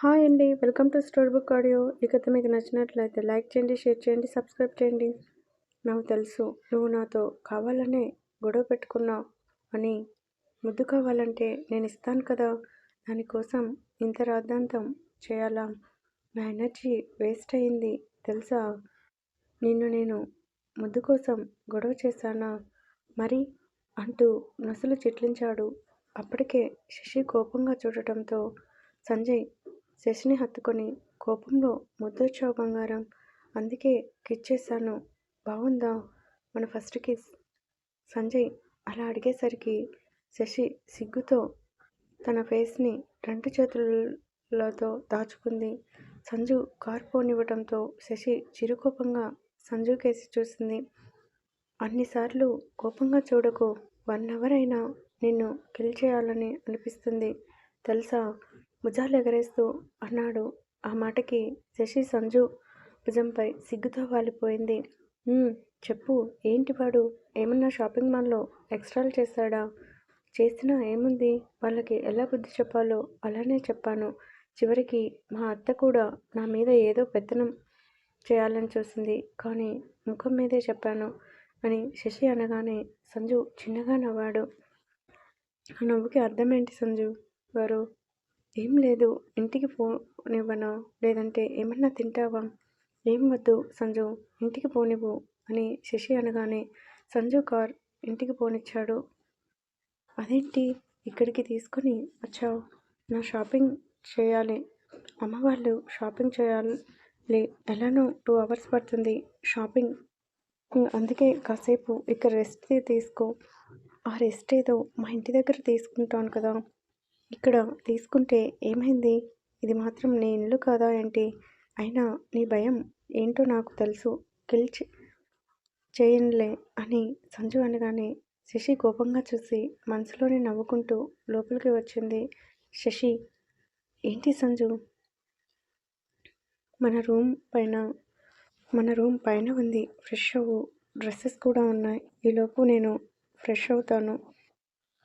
Hi అండి. Welcome to story book audio. ఈ కథ మీకు నచ్చినట్లయితే లైక్ చేయండి షేర్ చేయండి సబ్స్క్రైబ్ చేయండి. నాకు తెలుసు నువ్వు నాతో కావాలనే గొడవ పెట్టుకున్నావు అని. ముద్దు కావాలంటే నేను ఇస్తాను కదా. దానికోసం ఇంత రాద్ధాంతం చేయాలా? నా ఎనర్జీ వేస్ట్ అయింది తెలుసా? నిన్ను నేను ముద్దు కోసం గొడవ చేశానా? మరి? అంటూ నొసలు చిట్లించాడు. అప్పటికే శశి కోపంగా చూడటంతో సంజయ్ శశిని హత్తుకొని కోపంలో ముద్దొచ్చావు బంగారం అందుకే కిచ్చేశాను బాగుందా మన ఫస్ట్ కిస్. సంజయ్ అలా అడిగేసరికి శశి సిగ్గుతో తన ఫేస్ని రెండు చేతులతో దాచుకుంది. సంజు కారు పోనివ్వడంతో శశి చిరుకోపంగా సంజు కేసి చూసింది. అన్నిసార్లు కోపంగా చూడకు. వన్ అవర్ అయినా నిన్ను కిల్ చేయాలని అనిపిస్తుంది. తెలుసా? భుజాలు ఎగరేస్తూ అన్నాడు. ఆ మాటకి శశి సంజు భుజంపై సిగ్గుతో వాలిపోయింది. చెప్పు ఏంటి వాడు? ఏమన్నా షాపింగ్ మాల్లో ఎక్స్ట్రాలు చేశాడా చేసినా ఏముంది? వాళ్ళకి ఎలా బుద్ధి చెప్పాలో అలానే చెప్పాను. చివరికి మా అత్త కూడా నా మీద ఏదో పెత్తనం చేయాలని చూసింది. కానీ ముఖం మీదే చెప్పాను అని శశి అనగానే సంజు చిన్నగా నవ్వాడు. ఆ నవ్వుకి అర్థం ఏంటి సంజు గారు? ఏం లేదు. ఇంటికి పోనివ్వనా? లేదంటే ఏమన్నా తింటావా? ఏం వద్దు సంజు ఇంటికి పోనివ్వు అని శశి అనగానే సంజు కార్ ఇంటికి పోనిచ్చాడు. అదేంటి? ఇక్కడికి తీసుకొని వచ్చావు? నా షాపింగ్ చేయాలి. అమ్మ వాళ్ళు షాపింగ్ చేయాలి. ఎలానో టూ అవర్స్ పడుతుంది షాపింగ్. అందుకే కాసేపు ఇక్కడ రెస్ట్ తీసుకో. ఆ రెస్ట్ ఏదో మా ఇంటి దగ్గర తీసుకుంటాను కదా. ఇక్కడ తీసుకుంటే ఏమైంది? ఇది మాత్రం నీ ఇల్లు కాదా ఏంటి? అయినా నీ భయం ఏంటో నాకు తెలుసు. కిల్ చేయనులే అని సంజు అనగానే శశి కోపంగా చూసి మనసులోనే నవ్వుకుంటూ లోపలికి వచ్చింది. శశి ఏంటి సంజు? మన రూమ్ పైన మన రూమ్ పైన ఉంది. ఫ్రెష్ అవ్వు. డ్రెస్సెస్ కూడా ఉన్నాయి. ఈలోపు నేను ఫ్రెష్ అవుతాను.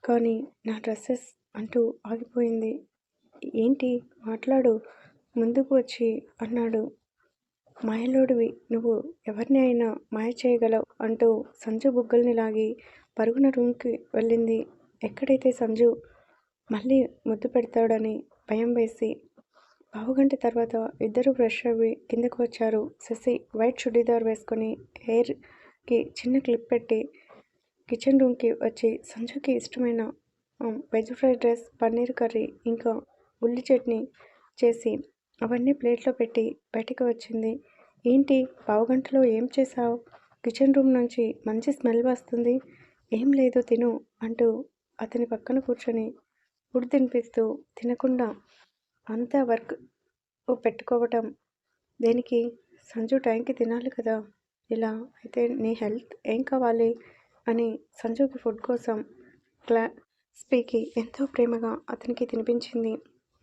కానీ నా డ్రెస్సెస్ అంటూ ఆగిపోయింది. ఏంటి? మాట్లాడు. ముందుకు వచ్చి అన్నాడు. మాయలోడివి. నువ్వు ఎవరిని అయినా మాయ చేయగలవు అంటూ సంజు బుగ్గల్ని లాగి పరుగున రూమ్కి వెళ్ళింది. ఎక్కడైతే సంజు మళ్ళీ ముద్దు పెడతాడని భయం వేసి పావుగంట తర్వాత ఇద్దరు బ్రష్ అవి కిందకు వచ్చారు. శశి వైట్ చుడీదార్ వేసుకొని హెయిర్కి చిన్న క్లిప్ పెట్టి కిచెన్ రూమ్కి వచ్చి సంజుకి ఇష్టమైన veg fried rice paneer curry ఇంకా ఉల్లి చట్నీ చేసి అవన్నీ ప్లేట్లో పెట్టి బయటకు వచ్చింది. ఏంటి? పావుగంటలో ఏం చేసావు కిచెన్ రూమ్ నుంచి మంచి స్మెల్ వస్తుంది. ఏం లేదు తిను అంటూ అతని పక్కన కూర్చొని ఫుడ్ తినిపిస్తూ తినకుండా అంతా వర్క్ పెట్టుకోవటం. దేనికి? సంజు టైంకి తినాలి కదా. ఇలా అయితే నీ హెల్త్ ఏం కావాలి అని సంజుకి ఫుడ్ కోసం క్లా స్పీకి ఎంతో ప్రేమగా అతనికి తినిపించింది.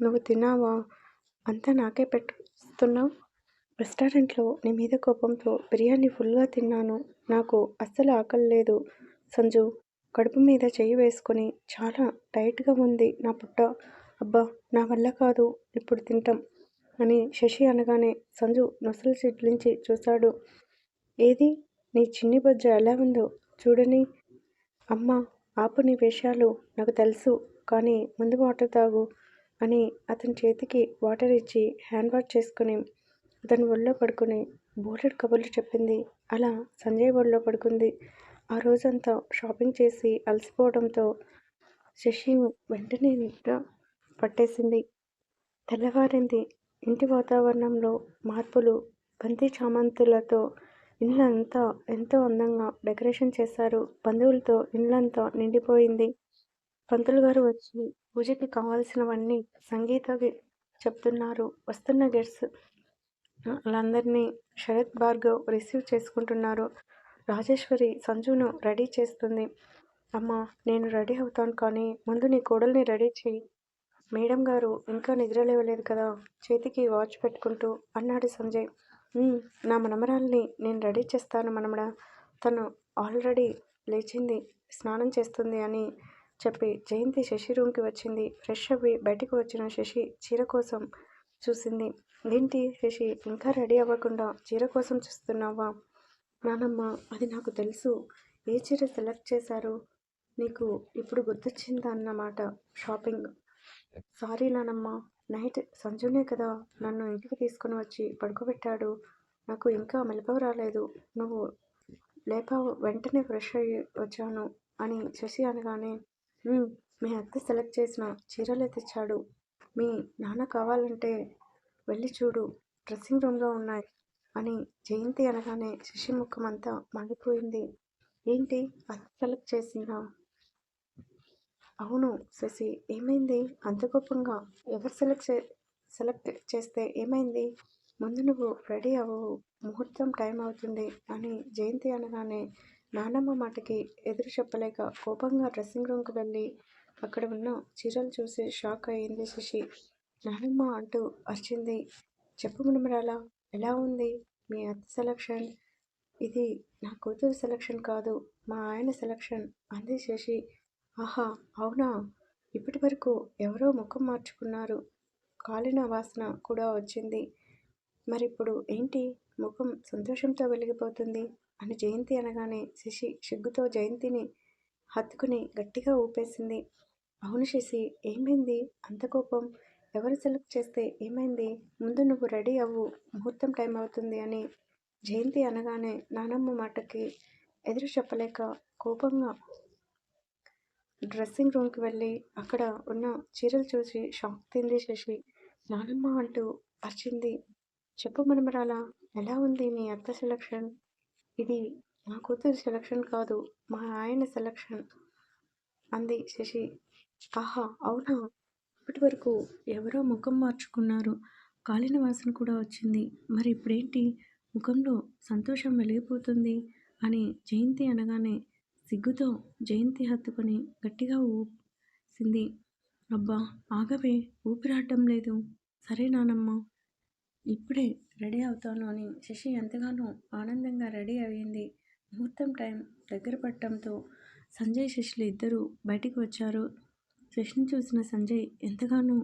నువ్వు తిన్నావా? అంతా నాకే పెట్టుస్తున్నావు? రెస్టారెంట్లో నీ మీద కోపంతో బిర్యానీ ఫుల్గా తిన్నాను. నాకు అస్సలు ఆకలి లేదు. సంజు కడుపు మీద చెయ్యి వేసుకొని చాలా టైట్గా ఉంది నా పుట్ట. అబ్బా నా వల్ల కాదు. ఇప్పుడు తింటాం అని శశి అనగానే సంజు నొసలు చిట్లించి చూశాడు. ఏది? నీ చిన్ని బొజ్జ ఎలా ఉందో చూడని? అమ్మ ఆపు నీ విషయాలు నాకు తెలుసు కానీ ముందు వాటర్ తాగు అని అతని చేతికి వాటర్ ఇచ్చి హ్యాండ్ వాష్ చేసుకుని అతని ఒళ్ళో పడుకుని బోలెడ్ కబుర్లు చెప్పింది. అలా సంజయ్ ఒళ్ళో పడుకుంది. ఆ రోజంతా షాపింగ్ చేసి అలసిపోవడంతో శశి వెంటనే నిద్ర పట్టేసింది. తెల్లవారింది. ఇంటి వాతావరణంలో మార్పులు బంతి చామంతులతో ఇల్లంతా ఎంతో అందంగా డెకరేషన్ చేశారు. బంధువులతో ఇల్లంతా నిండిపోయింది. పంతులు గారు వచ్చి పూజకి కావాల్సినవన్నీ సంగీతకి చెప్తున్నారు. వస్తున్న గెట్స్ వాళ్ళందరినీ శరత్ భార్గవ్ రిసీవ్ చేసుకుంటున్నారు. రాజేశ్వరి సంజును రెడీ చేస్తుంది. అమ్మ నేను రెడీ అవుతాను కానీ ముందు నీ కోడల్ని రెడీ చేయి మేడం గారు ఇంకా నిద్ర లేవలేదు కదా చేతికి వాచ్ పెట్టుకుంటూ అన్నాడు సంజయ్. నా మనమరాల్ని నేను రెడీ చేస్తాను మనమడ. తను ఆల్రెడీ లేచింది స్నానం చేస్తుంది అని చెప్పి జయంతి శశి రూమ్కి వచ్చింది. ఫ్రెష్ అవ్వి బయటకు వచ్చిన శశి చీర కోసం చూసింది. ఏంటి శశి ఇంకా రెడీ అవ్వకుండా చీర కోసం చూస్తున్నావా? నానమ్మ అది నాకు తెలుసు. ఏ చీర సెలెక్ట్ చేశారు? నీకు ఇప్పుడు గుర్తొచ్చిందా అన్నమాట షాపింగ్. సారీ నానమ్మ. నైట్ సంజునే కదా నన్ను ఇంటికి తీసుకొని వచ్చి పడుకోబెట్టాడు. నాకు ఇంకా మెలకువ రాలేదు. నువ్వు లేపావు వెంటనే ఫ్రెష్ అయ్యి వచ్చాను అని శశి అనగానే మీ అత్త సెలెక్ట్ చేసిన చీరలే తెచ్చాడు. మీ నాన్న కావాలంటే వెళ్ళి చూడు డ్రెస్సింగ్ రూమ్లో ఉన్నాయి అని జయంతి అనగానే శశి ముఖం అంతా మాడిపోయింది. ఏంటి అత్త సెలెక్ట్ చేసిందా? అవును శశి. ఏమైంది? అంత కోపంగా ఎవరు సెలెక్ట్ చే సెలెక్ట్ చేస్తే ఏమైంది? ముందు నువ్వు రెడీ అవ్వవు ముహూర్తం టైం అవుతుంది అని జయంతి అనగానే నానమ్మ మాటకి ఎదురు చెప్పలేక కోపంగా డ్రెస్సింగ్ రూమ్కి వెళ్ళి అక్కడ ఉన్న చీరలు చూసి షాక్ అయ్యింది శశి. నానమ్మ అంటూ అరిచింది చెప్పు మునిమరాలా ఎలా ఉంది? మీ అత్త సెలక్షన్? ఇది నా కూతురు సెలక్షన్ కాదు మా ఆయన సెలక్షన్ అంది శశి. ఆహా అవునా? ఇప్పటి వరకు ఎవరో ముఖం మార్చుకున్నారు. కాలిన వాసన కూడా వచ్చింది. మరిప్పుడు ఏంటి? ముఖం సంతోషంతో వెలిగిపోతుంది అని జయంతి అనగానే శశి సిగ్గుతో జయంతిని హత్తుకుని గట్టిగా ఊపేసింది. అవును శశి ఏమైంది? అంత కోపం. ఎవరు సెలెక్ట్ చేస్తే ఏమైంది? ముందు నువ్వు రెడీ అవ్వు. ముహూర్తం టైం అవుతుంది అని జయంతి అనగానే నానమ్మ మాటకి ఎదురు చెప్పలేక కోపంగా డ్రెస్సింగ్ రూమ్కి వెళ్ళి అక్కడ ఉన్న చీరలు చూసి షాక్ తింది శశి. నానమ్మ అంటూ అరిచింది. చెప్పు మనమరాలా ఎలా ఉంది మీ అత్త సెలక్షన్ ఇది నా కూతురు సెలక్షన్ కాదు మా ఆయన సెలక్షన్ అంది శశి. ఆహా అవునా? ఇప్పటి వరకు ఎవరో ముఖం మార్చుకున్నారు. కాలిన వాసన కూడా వచ్చింది. మరి ఇప్పుడేంటి? ముఖంలో సంతోషం వెలిగిపోతుంది అని జయంతి అనగానే సిగ్గుతో జయంతి హత్తుకొని గట్టిగా ఊసింది అబ్బా ఆగవే ఊపిరాడటం లేదు. సరే నానమ్మ. ఇప్పుడే రెడీ అవుతాను అని శశి ఎంతగానో ఆనందంగా రెడీ అయ్యింది. ముహూర్తం టైం దగ్గర పట్టడంతో సంజయ్ శశిలు ఇద్దరూ బయటికి వచ్చారు. శశిని చూసిన సంజయ్ ఎంతగానో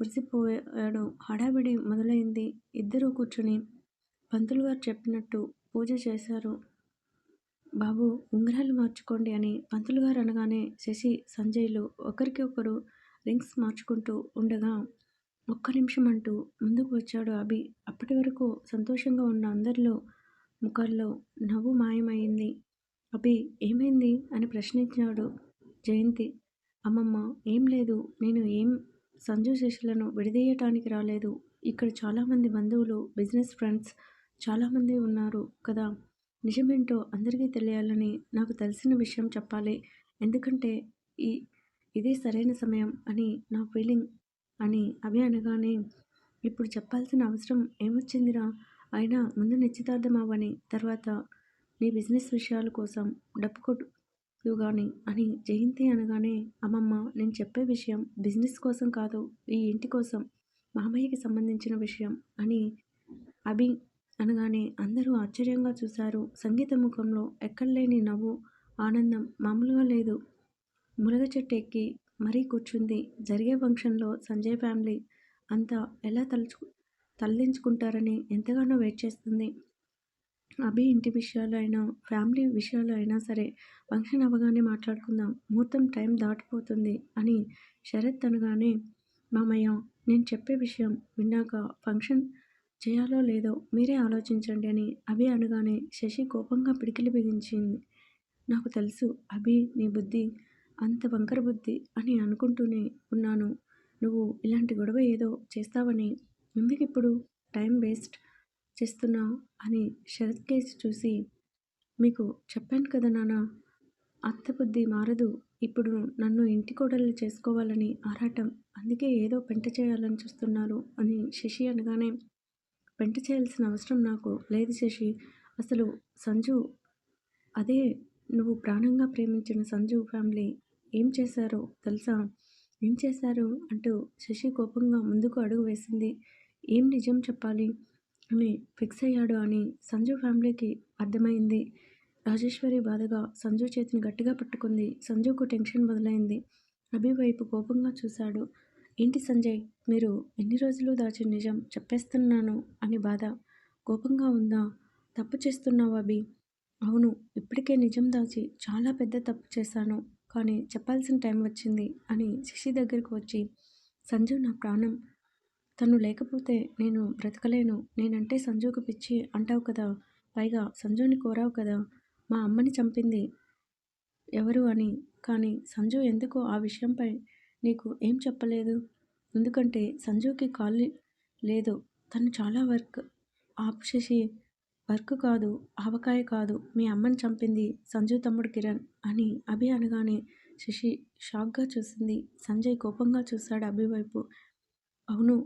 మురిసిపోయాడు. హడావిడి మొదలైంది. ఇద్దరూ కూర్చుని పంతులు గారు చెప్పినట్టు పూజ చేశారు. బాబు ఉంగరాలు మార్చుకోండి అని పంతులు గారు అనగానే శశి సంజయ్లు ఒకరికి ఒకరు రింగ్స్ మార్చుకుంటూ ఉండగా ఒక్క నిమిషం అంటూ ముందుకు వచ్చాడు అభి. అప్పటి వరకు సంతోషంగా ఉన్న అందరిలో ముఖాల్లో నవ్వు మాయమైంది. అభి ఏమైంది అని ప్రశ్నించాడు జయంతి. అమ్మమ్మ ఏం లేదు నేను ఏం సంజు శశులను విడదీయటానికి రాలేదు. ఇక్కడ చాలామంది బంధువులు బిజినెస్ ఫ్రెండ్స్ చాలామంది ఉన్నారు కదా. నిజమేంటో అందరికీ తెలియాలని నాకు తెలిసిన విషయం చెప్పాలి. ఎందుకంటే ఈ ఇదే సరైన సమయం అని నా ఫీలింగ్ అని అవి అనగానే ఇప్పుడు చెప్పాల్సిన అవసరం ఏమొచ్చిందిరా? అయినా ముందు నిశ్చితార్థం అవ్వని తర్వాత నీ బిజినెస్ విషయాల కోసం డబ్బు కొట్టు కానీ అని జయంతి అనగానే అమ్మమ్మ నేను చెప్పే విషయం బిజినెస్ కోసం కాదు ఈ ఇంటి కోసం మామయ్యకి సంబంధించిన విషయం అని అభి అనగానే అందరూ ఆశ్చర్యంగా చూశారు. సంగీత ముఖంలో ఎక్కడలేని నవ్వు ఆనందం మామూలుగా లేదు. ములగ చెట్టు ఎక్కి మరీ కూర్చుంది. జరిగే ఫంక్షన్లో సంజయ్ ఫ్యామిలీ అంతా ఎలా తలుచు తల్లించుకుంటారని ఎంతగానో వెయిట్ చేస్తుంది. అభి ఇంటి విషయాలు అయినా ఫ్యామిలీ విషయాలు అయినా సరే ఫంక్షన్ అవ్వగానే మాట్లాడుకుందాం. ముహూర్తం టైం దాటిపోతుంది అని శరత్ అనగానే మామయ్య నేను చెప్పే విషయం విన్నాక ఫంక్షన్ చేయాలో లేదో మీరే ఆలోచించండి అని అభి అనగానే శశి కోపంగా పిడికిలి బిగించింది. నాకు తెలుసు అభి నీ బుద్ధి అంత వంకర బుద్ధి అని అనుకుంటూనే ఉన్నాను. నువ్వు ఇలాంటి గొడవ ఏదో చేస్తావని ఎందుకు ఇప్పుడు టైం వేస్ట్ చేస్తున్నావు అని శరత్ కేసు చూసి మీకు చెప్పాను కదా నాన్న అత్త బుద్ధి మారదు. ఇప్పుడు నన్ను ఇంటి కోడలు చేసుకోవాలని ఆరాటం అందుకే ఏదో పెంట చేయాలని చూస్తున్నారు అని శశి అనగానే వెంట చేయాల్సిన అవసరం నాకు లేదు శశి. అసలు సంజు అదే నువ్వు ప్రాణంగా ప్రేమించిన సంజు ఫ్యామిలీ ఏం చేశారో తెలుసా? ఏం చేశారు అంటూ శశి కోపంగా ముందుకు అడుగు వేసింది. ఏం నిజం చెప్పాలి? అని ఫిక్స్ అయ్యాడు అని సంజు ఫ్యామిలీకి అర్థమైంది. రాజేశ్వరి బాధగా సంజు చేతిని గట్టిగా పట్టుకుంది. సంజుకు టెన్షన్ మొదలైంది. అభి వైపు కోపంగా చూశాడు. ఏంటి సంజయ్? మీరు ఎన్ని రోజులు దాచిన నిజం చెప్పేస్తున్నాను అని బాధ. కోపంగా ఉందా? తప్పు చేస్తున్నావు అభి? అవును ఇప్పటికే నిజం దాచి చాలా పెద్ద తప్పు చేశాను. కానీ చెప్పాల్సిన టైం వచ్చింది అని శశి దగ్గరికి వచ్చి సంజు నా ప్రాణం. తను లేకపోతే నేను బ్రతకలేను. నేనంటే సంజుకు పిచ్చి అంటావు కదా. పైగా సంజుని కోరావు కదా. మా అమ్మని చంపింది ఎవరు అని. కానీ సంజు ఎందుకో ఆ విషయంపై నీకు ఏం చెప్పలేదు? ఎందుకంటే సంజుకి కాల్ లేదు. తను చాలా వర్క్ ఆపు శశి వర్క్ కాదు ఆవకాయ కాదు. మీ అమ్మని చంపింది సంజు తమ్ముడు కిరణ్ అని అభి అనగానే శశి షాక్గా చూసింది. సంజయ్ కోపంగా చూశాడు అభి వైపు అవును